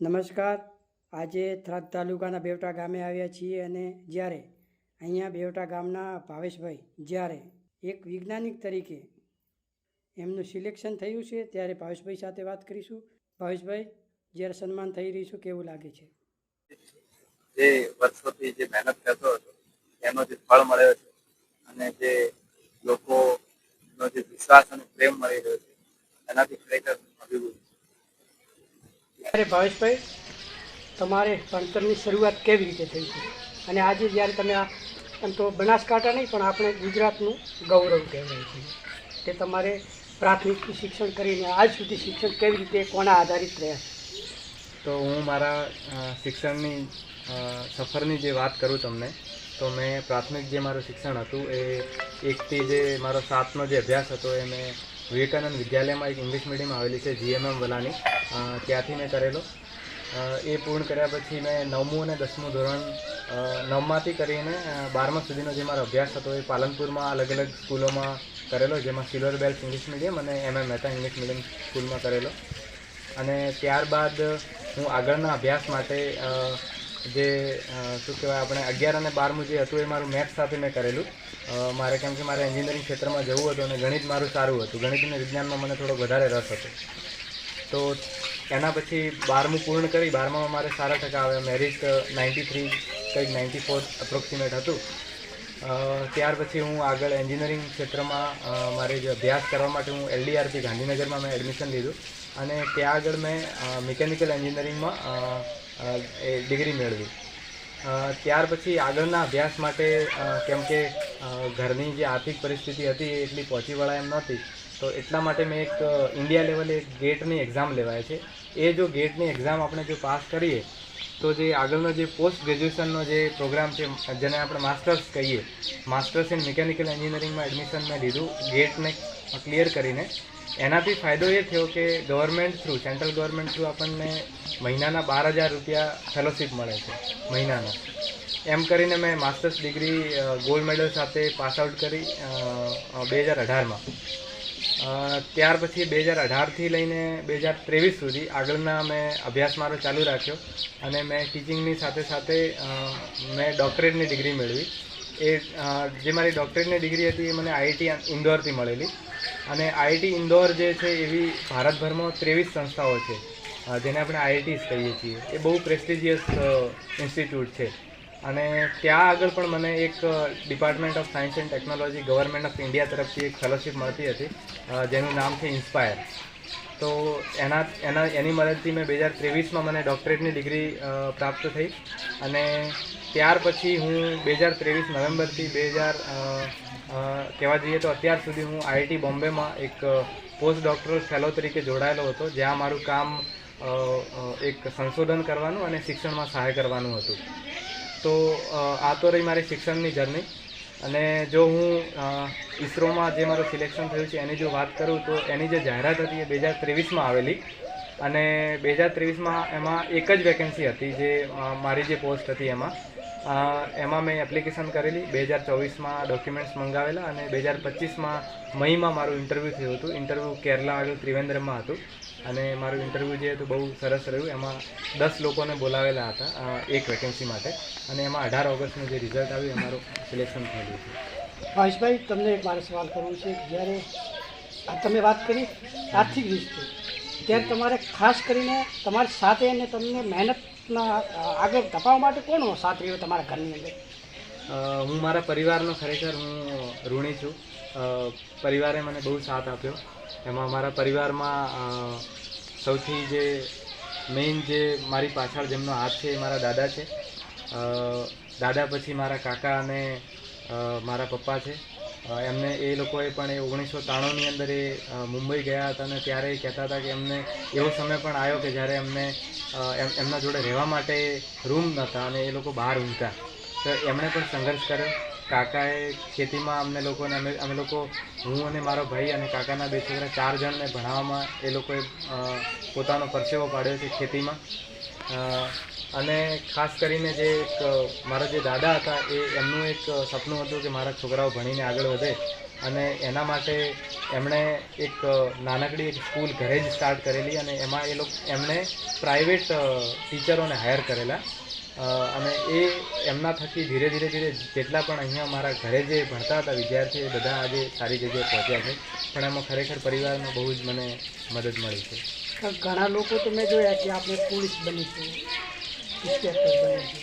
નમસ્કાર આજે થરાદ તાલુકાના બેવટા ગામે આવ્યા છીએ અને જ્યારે અહીંયા બેવટા ગામના ભાવેશભાઈ, જ્યારે એક વૈજ્ઞાનિક તરીકે એમનું સિલેક્શન થયું છે, ત્યારે ભાવેશભાઈ સાથે વાત કરીશું ભાવેશભાઈ, જ્યારે સન્માન થઈ રહ્યું છે, કેવું લાગે છે જે વર્ષોથી જે મહેનત કરતો હતો, એનો જે ફળ મળ્યો છે અને જે લોકોનો જે વિશ્વાસ અને પ્રેમ મળી રહ્યો છે, એનાથી ખરેખર. ત્યારે ભાવેશભાઈ, તમારે ભણતરની શરૂઆત કેવી રીતે થઈ છે? અને આજે જ્યારે તમે આ, આમ તો બનાસકાંઠા નહીં, પણ આપણે ગુજરાતનું ગૌરવ કહેવાય છે. તે તમારે પ્રાથમિક શિક્ષણ કરીને આજ સુધી શિક્ષણ કેવી રીતે કોના આધારિત રહ્યા તો હું મારા શિક્ષણની સફરની જે વાત કરું તમને, તો મેં પ્રાથમિક જે મારું શિક્ષણ હતું, એ એકથી જે મારો સાતનો જે અભ્યાસ હતો, એ મેં વિવેકાનંદ વિદ્યાલયમાં એક ઇંગ્લિશ મીડિયમ આવેલી છે જીએમએમ વલાની ત્યાંથી મેં કરેલો. એ પૂર્ણ કર્યા પછી મેં નવમું અને દસમું ધોરણ નવમાંથી કરીને બારમા સુધીનો જે મારો અભ્યાસ હતો એ પાલનપુરમાં અલગ અલગ સ્કૂલોમાં કરેલો, જેમાં સિલ્વર બેલ્ટ ઇંગ્લિશ મીડિયમ અને M M Mehta English medium સ્કૂલમાં કરેલો. અને ત્યારબાદ હું આગળના અભ્યાસ માટે જે શું કહેવાય, આપણે અગિયાર અને બારમું જે હતું એ મારું મેથ્સ સાથે મેં કરેલું. મારે કેમ કે મારે એન્જિનિયરિંગ ક્ષેત્રમાં જવું હતું અને ગણિત મારું સારું હતું. ગણિત અને વિજ્ઞાનમાં મને થોડો વધારે રસ હતો. તો એના પછી બારમું પૂર્ણ કરી, બારમામાં મારે સારા ટકા આવ્યા. મેરિટ નાઇન્ટી થ્રી કંઈક નાઇન્ટી ફોર અપ્રોક્સિમેટ હતું ત્યાર પછી હું આગળ એન્જિનિયરિંગ ક્ષેત્રમાં મારે જે અભ્યાસ કરવા માટે હું એલડીઆરપી ગાંધીનગરમાં મેં એડમિશન લીધું. અને ત્યાં આગળ મેં મિકેનિકલ એન્જિનિયરિંગમાં એ ડિગ્રી મેળવી. ત્યાર પછી આગળના અભ્યાસ માટે કેમ કે ઘરની જે આર્થિક પરિસ્થિતિ હતી એટલી પહોંચી વળાય એમ નહોતી, તો એટલા માટે મેં એક ઇન્ડિયા લેવલે એક ગેટની એક્ઝામ લેવાય છે. એ જો ગેટની એક્ઝામ આપણે જો પાસ કરીએ, તો જે આગળનો જે પોસ્ટ ગ્રેજ્યુએશનનો જે પ્રોગ્રામ છે, જેને આપણે માસ્ટર્સ કહીએ, માસ્ટર્સ ઇન મિકેનિકલ એન્જિનિયરિંગમાં એડમિશન મેં લીધું, ગેટને ક્લિયર કરીને. એનાથી ફાયદો એ થયો કે government through central government through આપણને મહિનાના બાર હજાર રૂપિયા ફેલોશિપ મળે છે, મહિનાના. એમ કરીને મેં માસ્ટર્સ ડિગ્રી ગોલ્ડ મેડલ સાથે પાસ આઉટ કરી બે હજાર અઢારમાં. ત્યાર પછી બે હજાર અઢારથી લઈને બે હજાર ત્રેવીસ સુધી આગળના મેં અભ્યાસ મારો ચાલુ રાખ્યો અને મેં ટીચિંગની સાથે સાથે મેં ડૉક્ટરેટની ડિગ્રી મેળવી. એ જે મારી ડૉક્ટરેટની ડિગ્રી હતી એ મને આઈઆઈટી ઇન્દોરથી મળેલી. અને આઈઆઈટી ઇન્દોર જે છે એવી ભારતભરમાં ત્રેવીસ સંસ્થાઓ છે જેને આપણે આઈઆઈટીસ કહીએ છીએ. એ બહુ પ્રેસ્ટિજિયસ ઇન્સ્ટિટ્યૂટ છે. અને ત્યાં આગળ પણ મને એક department of science and technology government of India તરફથી એક ફેલોશિપ મળતી હતી જેનું નામ છે ઇન્સ્પાયર તો એના એના એની મદદથી મેં બે હજાર ત્રેવીસમાં મને ડૉક્ટરેટની ડિગ્રી પ્રાપ્ત થઈ. અને ત્યાર પછી હું બે હજાર ત્રેવીસ નવેમ્બરથી બે હજાર કહેવા જઈએ તો અત્યાર સુધી હું આઈઆઈટી બોમ્બેમાં એક પોસ્ટ ડૉક્ટરલ ફેલો તરીકે જોડાયેલો હતો, જ્યાં મારું કામ એક સંશોધન કરવાનું અને શિક્ષણમાં સહાય કરવાનું હતું. તો આ તો રહી મારી શિક્ષણની જર્ની. અને જો હું ઇસરોમાં જે મારું સિલેક્શન થયું છે, એની જો વાત કરું તો એની જે જાહેરાત હતી એ બે હજાર ત્રેવીસમાં આવેલી. અને બે હજાર ત્રેવીસમાં એમાં એક જ વેકેન્સી હતી જે મારી જે પોસ્ટ હતી એમાં. એમાં મેં એપ્લિકેશન કરેલી. બે હજાર ચોવીસમાં ડોક્યુમેન્ટ્સ મંગાવેલા અને બે હજાર પચીસમાં મઈમાં મારું ઇન્ટરવ્યૂ થયું હતું. ઇન્ટરવ્યૂ કેરલા આવ્યું, ત્રિવેન્દ્રમમાં હતું. અને મારું ઇન્ટરવ્યૂ જે હતું બહુ સરસ રહ્યું. એમાં દસ લોકોને બોલાવેલા હતા એક વેકેન્સી માટે. અને એમાં અઢાર ઓગસ્ટનું જે રિઝલ્ટ આવ્યું, એ મારું સિલેક્શન થયેલું છે. ભાવેશભાઈ તમને એક મારે સવાલ કરવો છે જ્યારે તમે વાત કરી, આર્થિક રીતે, ત્યારે તમારે ખાસ કરીને તમારી સાથે અને તમને મહેનતના આગળ ધપાવવા માટે કોણ સાથ રહ્યો તમારા ઘરની અંદર? હું મારા પરિવારનો ખરેખર હું ઋણી છું. પરિવારે મને બહુ સાથ આપ્યો. એમાં મારા પરિવારમાં સૌથી જે મેઇન જે મારી પાછળ જેમનો હાથ છે એ મારા દાદા છે. દાદા પછી મારા કાકા અને મારા પપ્પા છે. એમને એ લોકોએ પણ એ ઓગણીસો ત્રાણુંની અંદર એ મુંબઈ ગયા હતા અને ત્યારે એ કહેતા હતા કે એમને એવો સમય પણ આવ્યો કે જ્યારે એમને એમ- એમના જોડે રહેવા માટે રૂમ નહોતા અને એ લોકો બહાર ઊંઘતા. તો એમણે પણ સંઘર્ષ કર્યો. કાકાએ ખેતીમાં અમને લોકોને, અમે અમે લોકો, હું અને મારો ભાઈ અને કાકાના બે છોકરા ચાર જણને ભણાવવામાં એ લોકોએ પોતાનો પરસેવો પાડ્યો છે ખેતીમાં. અને ખાસ કરીને જે એક, મારા જે દાદા હતા એ, એમનું એક સપનું હતું કે મારા છોકરાઓ ભણીને આગળ વધે. અને એના માટે એમણે એક નાનકડી એક સ્કૂલ ઘરે જ સ્ટાર્ટ કરેલી અને એમાં એ લોકો, એમણે પ્રાઇવેટ ટીચરોને હાયર કરેલા. અને એ એમના થકી ધીરે ધીરે ધીરે જેટલા પણ અહીંયા મારા ઘરે જે ભણતા હતા વિદ્યાર્થીઓ એ બધા આજે સારી જગ્યાએ પહોંચ્યા છે. પણ એમાં ખરેખર પરિવારમાં બહુ જ મને મદદ મળી છે. ઘણા લોકો તો મેં જોયા કે આપણે પોલીસ બનીશું ઇન્સ્પેક્ટર બનીશું.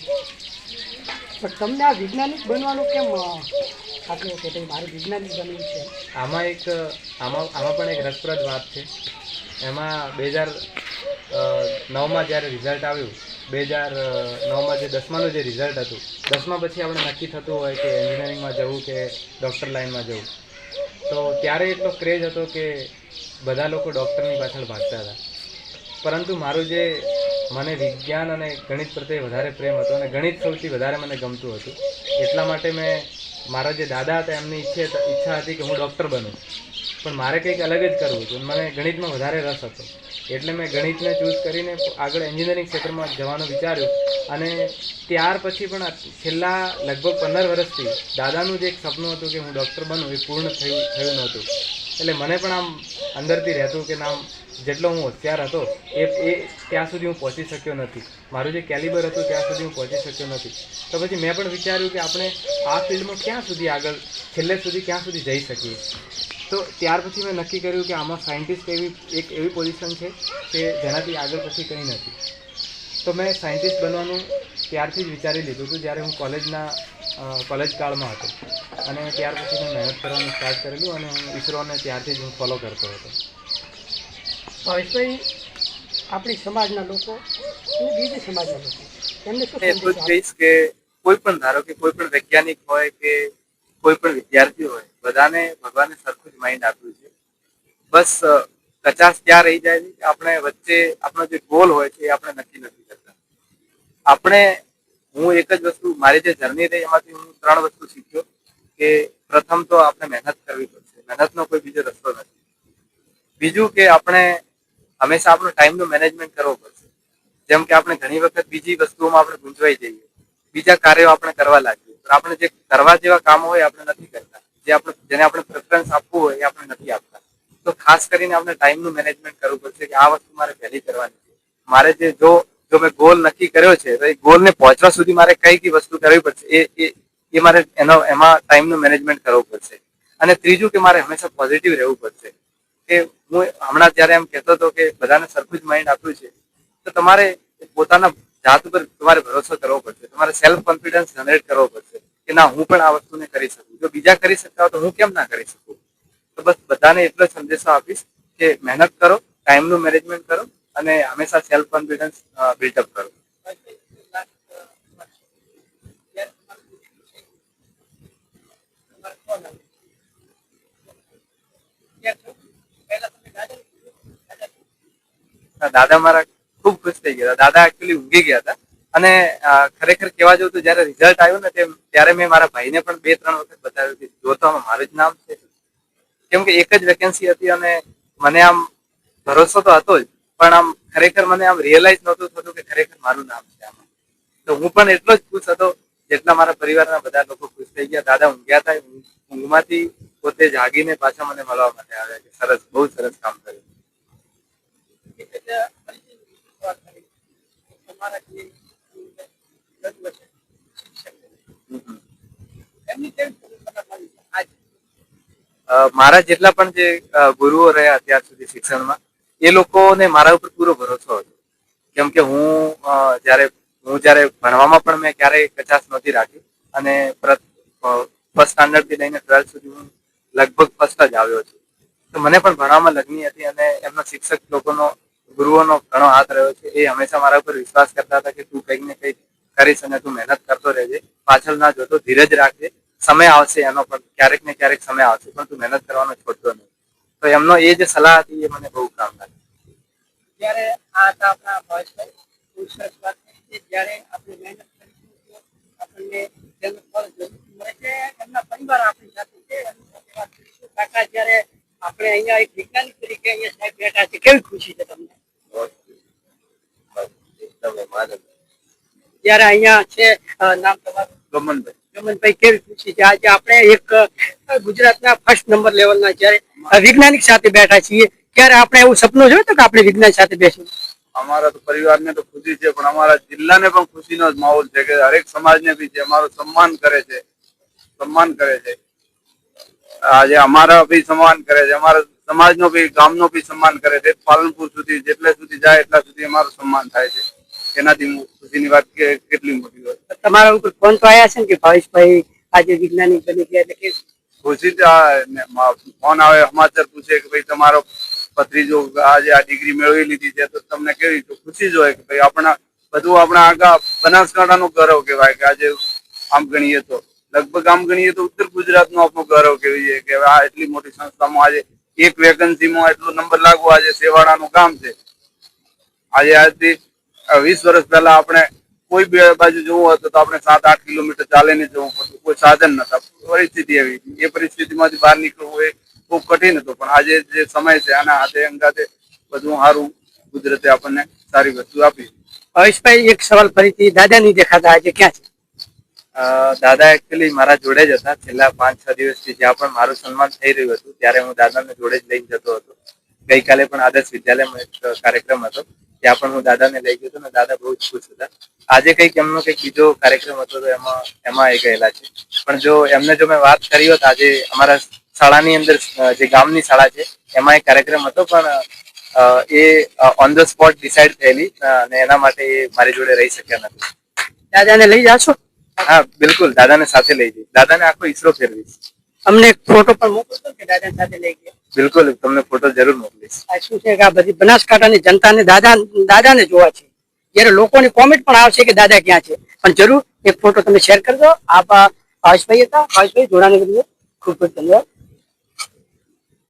પણ તમને આ વૈજ્ઞાનિક બનવાનું કેમ આટલું કે ભાઈ મારે વૈજ્ઞાનિક બનવું છે. આમાં એક આમાં આમાં પણ એક રસપ્રદ વાત છે. એમાં બે હજાર નવમાં જ્યારે રિઝલ્ટ આવ્યું બે હજાર નવમાં જે દસમાનું જે રિઝલ્ટ હતું, દસમા પછી આપણે નક્કી થતું હોય કે એન્જિનિયરિંગમાં જવું કે ડૉક્ટર લાઇનમાં જવું. તો ત્યારે એટલો ક્રેઝ હતો કે બધા લોકો ડૉક્ટરની પાછળ ભાગતા હતા. પરંતુ મારું જે મને વિજ્ઞાન અને ગણિત પ્રત્યે વધારે પ્રેમ હતો અને ગણિત સૌથી વધારે મને ગમતું હતું, એટલા માટે મેં મારા જે દાદા હતા એમની ઈચ્છે ઈચ્છા હતી કે હું ડૉક્ટર બનું. પણ મારે કંઈક અલગ જ કરવું હતું મને ગણિતમાં વધારે રસ હતો. એટલે મેં ગણિતને ચૂઝ કરીને આગળ એન્જિનિયરિંગ ક્ષેત્રમાં જવાનું વિચાર્યું. અને ત્યાર પછી પણ છેલ્લા લગભગ પંદર વર્ષથી દાદાનું જે એક સપનું હતું કે હું ડૉક્ટર બનું, એ પૂર્ણ થયું થયું નહોતું એટલે મને પણ આમ અંદરથી રહેતું કે નામ જેટલો હું હોશિયાર હતો, એ એ ત્યાં સુધી હું પહોંચી શક્યો નથી. મારું જે કેલિબર હતું ત્યાં સુધી હું પહોંચી શક્યો નથી. તો પછી મેં પણ વિચાર્યું કે આપણે આ ફિલ્ડમાં ક્યાં સુધી આગળ, છેલ્લે સુધી ક્યાં સુધી જઈ શકીએ. તો ત્યાર પછી મેં નક્કી કર્યું કે આમાં સાયન્ટિસ્ટ એવી એક એવી પોઝિશન છે કે જેનાથી આગળ પછી કંઈ નથી. તો મેં સાયન્ટિસ્ટ બનવાનું ત્યારથી જ વિચારી લીધું હતું જ્યારે હું કોલેજના કોલેજ કાળમાં હતો. અને ત્યાર પછી મેં મહેનત કરવાનું સ્ટાર્ટ કરેલું અને હું ઈસરોને ત્યારથી જ હું ફોલો કરતો હતો. ભાવેશભાઈ આપણી સમાજના લોકો અને બીજી સમાજના લોકો એમને શું? કહીશ કે કોઈ પણ ધારો કે કોઈ પણ વૈજ્ઞાનિક હોય કે કોઈ પણ વિદ્યાર્થી હોય, બધાને ભગવાને સરખું જ માઇન્ડ આપ્યું છે. બસ કચાશ ક્યાં રહી જાય છે આપણે વચ્ચે આપણો જે ગોલ હોય છે એ આપણે નક્કી નથી કરતા. આપણે, હું એક જ વસ્તુ, મારી જે જર્ની રહી એમાંથી હું ત્રણ વસ્તુ શીખ્યો કે પ્રથમ તો આપણે મહેનત કરવી પડશે, મહેનતનો કોઈ બીજો રસ્તો નથી. બીજું કે આપણે હંમેશા આપણો ટાઈમનું મેનેજમેન્ટ કરવો પડશે. જેમ કે આપણે ઘણી વખત બીજી વસ્તુઓમાં આપણે ગુંજવાઈ જઈએ, બીજા કાર્યો આપણે કરવા લાગીએ. પણ આપણે જે કરવા જેવા કામ હોય આપણે નથી કરતા. જે આપણે, જેને આપણે પ્રેફરન્સ આપવું હોય એ આપણે નથી આપતા. તો ખાસ કરીને આપણે ટાઈમનું મેનેજમેન્ટ કરવું પડશે કે આ વસ્તુ મારે પહેલી કરવાની છે. મારે જે, જો જો મેં ગોલ નક્કી કર્યો છે, તો એ ગોલને પહોંચવા સુધી મારે કઈ કઈ વસ્તુ કરવી પડશે? એ એ મારે એનો, એમાં ટાઈમનું મેનેજમેન્ટ કરવું પડશે. અને ત્રીજું કે મારે હંમેશા પોઝિટિવ રહેવું પડશે. કે હું હમણાં જ્યારે એમ કહેતો હતો કે બધાને સરખું જ માઇન્ડ આપ્યું છે, તો તમારે પોતાના જાત ઉપર તમારે ભરોસો કરવો પડશે. તમારે સેલ્ફ કોન્ફિડન્સ જનરેટ કરવો પડશે કે ના, હું પણ આ વસ્તુને કરી શકું. જો બીજા કરી શકતા હોય તો હું કેમ ના કરી શકું? તો બસ બધાને એટલો સંદેશો આપીશ કે મહેનત કરો, ટાઈમનું મેનેજમેન્ટ કરો અને હંમેશા સેલ્ફ કોન્ફિડન્સ બિલ્ડઅપ કરો. દાદા મારા ખૂબ ખુશ થઈ ગયા દાદા એકચ્યુઅલી ઊંઘી ગયા હતા. અને ખરેખર કહેવા જવું તો જયારે રિઝલ્ટ આવ્યું ને ત્યારે મેં મારા ભાઈને પણ બે ત્રણ વખત બતાવ્યું કે જો મારું જ નામ છે. કેમ કે એક જ વેકેન્સી હતી અને મને આમ ભરોસો તો હતો જ, પણ આમ ખરેખર મને આમ રિયલાઇઝ નહોતું થતું કે ખરેખર મારું નામ છે આમાં. તો હું પણ એટલો જ ખુશ હતો જેટલા મારા પરિવારના બધા લોકો ખુશ થઈ ગયા. દાદા ઊંઘ્યા હતા ઊંઘમાંથી પોતે જાગીને પાછા મને મળવા માટે આવ્યા કે સરસ, બહુ સરસ કામ કર્યું. મારા જેટલા પણ જે ગુરુઓ રહ્યા અત્યાર સુધી શિક્ષણમાં, એ લોકોને મારા ઉપર પૂરો ભરોસો હતો. કેમ કે હું જ્યારે હું જ્યારે ભણવામાં પણ મેં ક્યારેય કચાશ નહોતી રાખી અને ફર્સ્ટ સ્ટાન્ડર્ડથી લઈને ટ્વેલ્થ સુધી હું લગભગ ફર્સ્ટ જ આવ્યો છું. તો મને પણ ભણવામાં લગની હતી અને એમના શિક્ષક લોકોનો ગુરુઓનો ઘણો હાથ રહ્યો છે, એ હંમેશા મારા ઉપર વિશ્વાસ કરતા હતા કે તું કંઈક ને કંઈક કરીશ અને તું મહેનત કરતો રહેજે. પાછળ ના જોતો, ધીરજ રાખજે. સમય આવશે એનો પણ, ક્યારેક ને ક્યારેક સમય આવશે, પણ તું મહેનત કરવાનો છોડતો નહીં. તો એમનો એ જે સલાહ હતી એ મને બહુ કામ લાગી. કરી આપણે મહેનત આપણી આપણે અહીંયા એક વૈજ્ઞાનિક તરીકે અહીંયા સાહેબ બેઠા છે, કેવી ખુશી છે તમને? જ્યારે અહીંયા છે નામ તમારું? ગમનભાઈ. ગમનભાઈ કેવી ખુશી છે? આજે આપણે એક ગુજરાતના ફર્સ્ટ નંબર લેવલના જ્યારે વૈજ્ઞાનિક સાથે બેઠા છીએ ત્યારે આપણે એવું સપનું જોયું કે આપણે વિજ્ઞાન સાથે બેસીશું અમારા તો પરિવારને તો ખુશી છે પણ અમારા જિલ્લાને પણ ખુશીનો જ માહોલ છે કે હરેક સમાજને બી છે અમારું સન્માન કરે છે. સન્માન કરે છે. આજે અમારા બી સન્માન કરે છે અમારા સમાજનો બી ગામનો બી સન્માન કરે છે. પાલનપુર સુધી જેટલે સુધી જાય એટલા સુધી અમારું સન્માન થાય છે. એનાથી ખુશીની વાત કેટલી મોટી હોય. તમારા ઉપર ફોન તો આવ્યા છે ને કે ભાવેશભાઈ આજે વૈજ્ઞાનિક બની ગયા એટલે કે ખુશી ફોન આવે સમાચાર પૂછે કે ભાઈ તમારો ભત્રીજો આજે આ ડિગ્રી મેળવી લીધી છે તો તમને કેવી તો ખુશી જ હોય કે ભાઈ આપણા બધું આપણા આગા બનાસકાંઠાનું ગૌરવ કહેવાય કે આજે આમ ગણીએ તો. લગભગ આમ ગણીએ તો ઉત્તર ગુજરાતનું આપણું ગૌરવ કહેવાય કે આ એટલી મોટી સંસ્થામાં આજે એક વેકન્સીમાં એટલો નંબર લાગવો આજે સેવાડાનું ગામ છે. આજે આજથી વીસ વર્ષ પહેલા આપણે કોઈ બે બાજુ જવું હતું તો આપણે સાત આઠ કિલોમીટર ચાલીને જવું પડતું. કોઈ સાધન નતા પરિસ્થિતિ એવી એ પરિસ્થિતિમાંથી બહાર નીકળવું એ ખૂબ કઠિન હતું. પણ આજે જે સમય છે આના હાથે અંગાતે બધું સારું કુદરતે આપણને સારી વસ્તુ આપી. ભાવેશભાઈ એક સવાલ ફરીથી. દાદા નહીં દેખાતા આજે ક્યાં છે? દાદા એકચુઅલી મારા જોડે જ હતા. છેલ્લા પાંચ છ દિવસથી જ્યાં પણ મારું સન્માન થઈ રહ્યું હતું ત્યારે હું દાદાને જોડે જ લઈને જતો હતો. ગઈકાલે પણ આદર્શ વિદ્યાલયમાં એક કાર્યક્રમ હતો. ત્યાં પણ હું દાદાને લઈ ગયો હતો ને દાદા બહુ જ ખુશ હતા. આજે કંઈક એમનો કંઈક બીજો કાર્યક્રમ હતો તો એમાં એમાં એ ગયેલા છે. પણ જો એમને જો મેં વાત કરી હોત આજે અમારા શાળાની અંદર જે ગામની શાળા છે એમાં એક કાર્યક્રમ હતો પણ એ ઓન ધ સ્પોટ ડિસાઇડ થયેલી અને એના માટે એ મારી જોડે રહી શક્યા નથી. દાદાને લઈ જાશો? હા બિલકુલ દાદાને સાથે લઈ જઈશ. દાદાને આખો ઈસરો ફેરવીશ. અમને ફોટો પણ મોકલશો કે દાદા સાથે લઈ ગયા? બિલકુલ તમને ફોટો જરૂર મોકલીશ. આ શું છે કે આ બધી બનાસકાંઠાની જનતાને દાદા દાદાને જોવા છે. જ્યારે લોકોની કોમેન્ટ પણ આવશે કે દાદા ક્યાં છે. પણ જરૂર એક ફોટો તમે શેર કરજો. આપ ભાવેશભાઈ હતા. ભાવેશભાઈ જોડાને બદલે ખૂબ ખૂબ ધન્યવાદ.